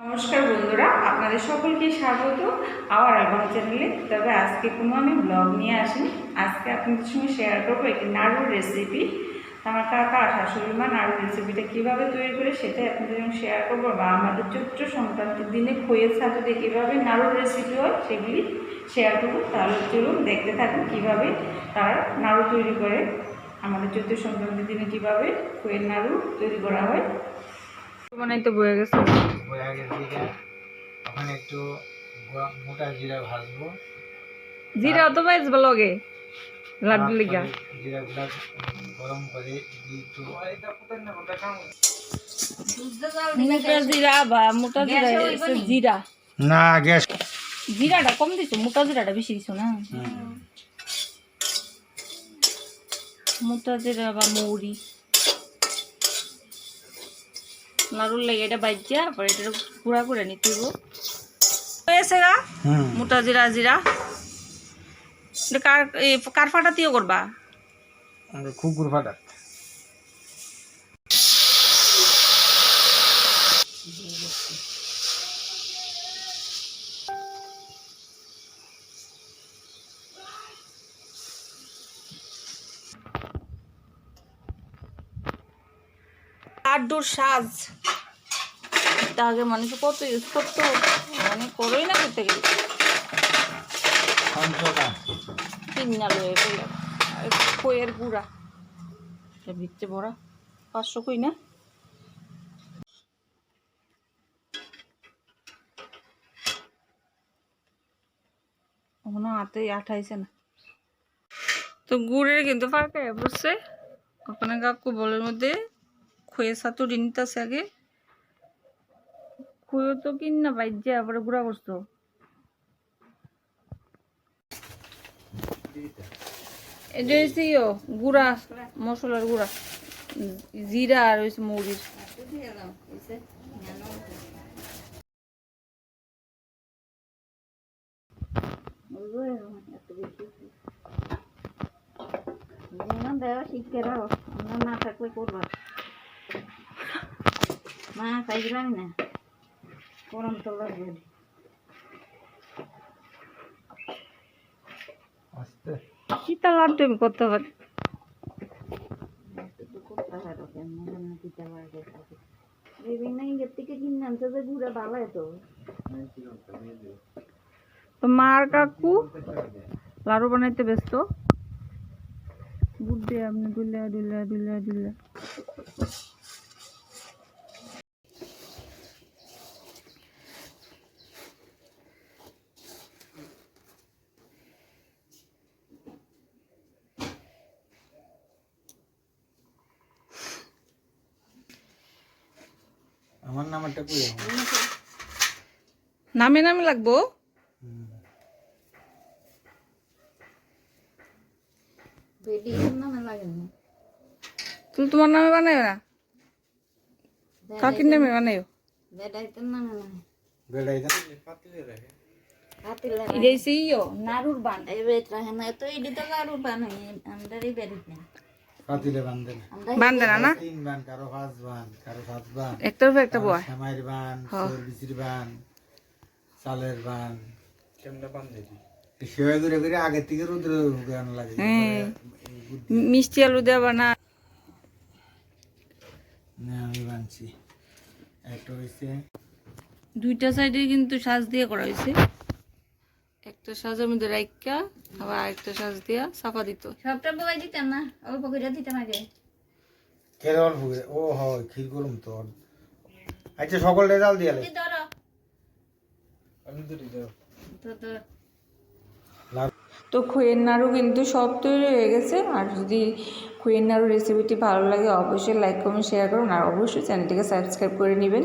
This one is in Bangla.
নমস্কার বন্ধুরা, আপনাদের সকলকে স্বাগত আওয়ার অ্যালবাম চ্যানেলে। তবে আজকে কোনো আমি ব্লগ নিয়ে আসিনি। আজকে আপনাদের সঙ্গে শেয়ার করব একটি নাড়ুর রেসিপি আমার কাকা শাশুড়ি মা নাড়ুর রেসিপিটা কীভাবে তৈরি করে সেটাই আপনাদের সঙ্গে শেয়ার করব বা আমাদের চৈত্র সংক্রান্তির দিনে খইয়ের সাথে কীভাবে নাড়ুর রেসিপি হয় সেগুলি শেয়ার করব। তাহলে চলুন দেখতে থাকুন কীভাবে তারা নাড়ু তৈরি করে। আমাদের চৈত্র সংক্রান্তির দিনে কীভাবে খইয়ের নাড়ু তৈরি করা হয়। মানে তো বয়ে গেছে বয়াগের দিকে ওখানে একটু মোটা জিরা ভাজবো। জিরা অত বাইজবা লগে লাড্ডু লিগা। জিরা গুলা গরম করে একটু মোটা জিরা বা মোটা জিরা জিরা। না গ্যাস জিরাটা কম দিছো মোটা জিরাটা বেশি দিছো না? মোটা জিরা বা মৌরি। নাড়ুর লাগে এটা বাজ্যা পরে এটা গুঁড়া করে নিতে হয়েছে গা? মোটা জিরা জিরা। কার কার ফাটাতেও করবা? কুকুর ফাটা। লাড্ডুর সাজ। এটা আগে মানুষ কত ইউজ করতো? মানে করোই না করতে গেলে। পঞ্চটা কিনা লয়ে গেলাম কইয়ের গুড়া। এটা ভিতরে ভরা পাঁচশো কই না? এখনও হাতে আঠাইছে না। তো গুড়ের কিন্তু ফাঁকা বুঝছে? ওখানে কাকু বলের মধ্যে খয়ে সাতুরি নিতেছে আগে। খুঁয়ো তো কিন না বাইর আবার গুড়া করছ? এটা ইয়ো, গুড়া, মশলার গুড়া, জিরা আর হচ্ছে মৌরির। না থাকলে করবা মা চাইছিলাম না। গরম তো লাগবে আস্তে। শীতল লাড্ডু আমি করতে পারি তো মার কাকু লাড়ু বানাইতে ব্যস্ত বুদ্ধি আপনি দুলে দুলে দুলে দুলে আমার নামটা কই নামে নামে লাগবো? তুমি তোমার নামে বানাইও না? কাকির নামে বানাইও? বেডাইতে নামে না বেড়াই হাতে লাগে এটা হচ্ছে ইয়ো নাড়ুর বান। এই বেড রাখে না তো কারও বানাই আমাদের এই বেডিত না। পাতিলে বান্ধে বান্ধে না না? তিন বান কারও পাঁচ বান কারও সাত বান একটার উপর একটা বয়। শ্যামাইর বান সর বান চালের বান। কেমনে বান সেবা করে করে আগের থেকে রোদ্র গান লাগে হ্যাঁ। মিষ্টি আলু দেওয়া না। না আমি বানছি। একটা হয়েছে দুইটা সাইডে কিন্তু সাজ দিয়ে করা হয়েছে একটা সাজের মধ্যে রাইকা আবার আরেকটা সাজ দিয়া চাপা দিত। সবটা দিতাম না অল্প করে দিতাম আগে। কেরে অল্প করে ও হয় ক্ষীর করুম তো। আচ্ছা সকল রেজাল্ট দিয়ে দি ধরো। আমি তো দিতে তো তো তো খইয়ের নাড়ু কিন্তু সব তৈরি হয়ে গেছে আর যদি খইয়ের নাড়ু রেসিপিটি ভালো লাগে অবশ্যই লাইক কমেন্ট শেয়ার করুন আর অবশ্যই চ্যানেলটিকে সাবস্ক্রাইব করে নেবেন।